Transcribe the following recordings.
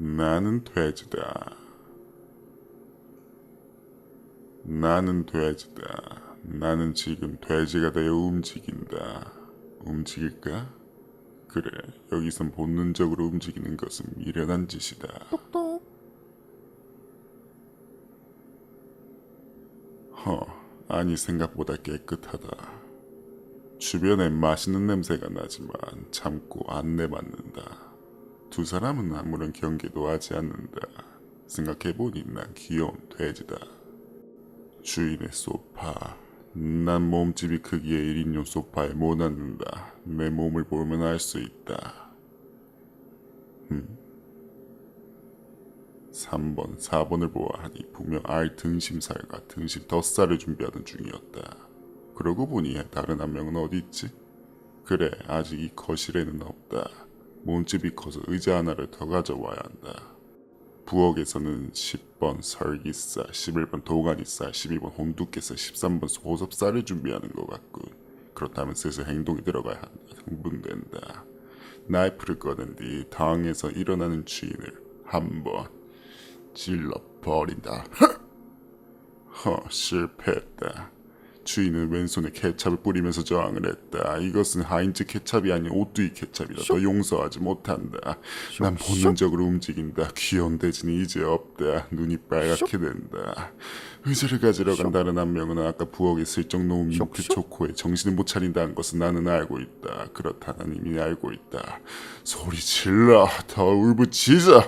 나는 돼지다. 나는 돼지다. 나는 지금 돼지가 되어 움직인다. 움직일까? 그래, 여기선 본능적으로 움직이는 것은 미련한 짓이다. 똑똑. 허, 아니 생각보다 깨끗하다. 주변에 맛있는 냄새가 나지만 참고 안 내맞는다. 두 사람은 아무런 경계도 하지 않는다. 생각해보니 난 귀여운 돼지다. 주인의 소파. 난 몸집이 크기에 1인용 소파에 못 앉는다. 내 몸을 보면 알 수 있다. 음. 3번, 4번을 보아하니 분명 알 등심살과 등심 덧살을 준비하던 중이었다. 그러고 보니 다른 한 명은 어디 있지? 그래, 아직 이 거실에는 없다. 몸집이 커서 의자 하나를 더 가져와야 한다. 부엌에서는 10번 설기살, 11번 도가니살, 12번 홍두깨살, 13번 소섭살을 준비하는 것 같군. 그렇다면 슬슬 행동이 들어가야 한다. 흥분된다. 나이프를 꺼낸 뒤 당에서 일어나는 주인을 한번 찔러 버린다. 허, 실패했다. 주인은 왼손에 케찹을 뿌리면서 저항을 했다. 이것은 하인즈 케찹이 아닌 오뚜이 케찹이다. 더 용서하지 못한다. 난 본능적으로 움직인다. 귀여운 돼지는 이제 없다. 눈이 빨갛게 된다. 의자를 가지러 간 다른 한 명은 아까 부엌에 슬쩍 놓은 민트 초코에 정신을 못 차린다는 것을 나는 알고 있다. 그렇다는 이미 알고 있다. 소리 질러. 더 울부짖어.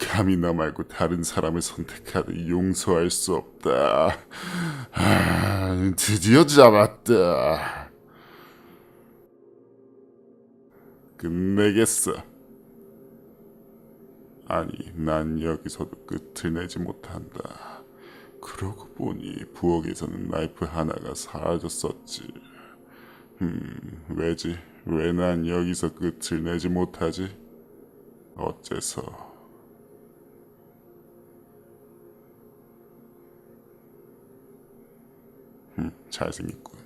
감히 나 말고 다른 사람을 선택하듯 용서할 수 없다. 아, 드디어 잡았다. 끝내겠어. 아니, 난 여기서도 끝을 내지 못한다. 그러고 보니 부엌에서는 나이프 하나가 사라졌었지. 음, 왜지? 왜 난 여기서 끝을 내지 못하지? 어째서? 음, 잘생겼군.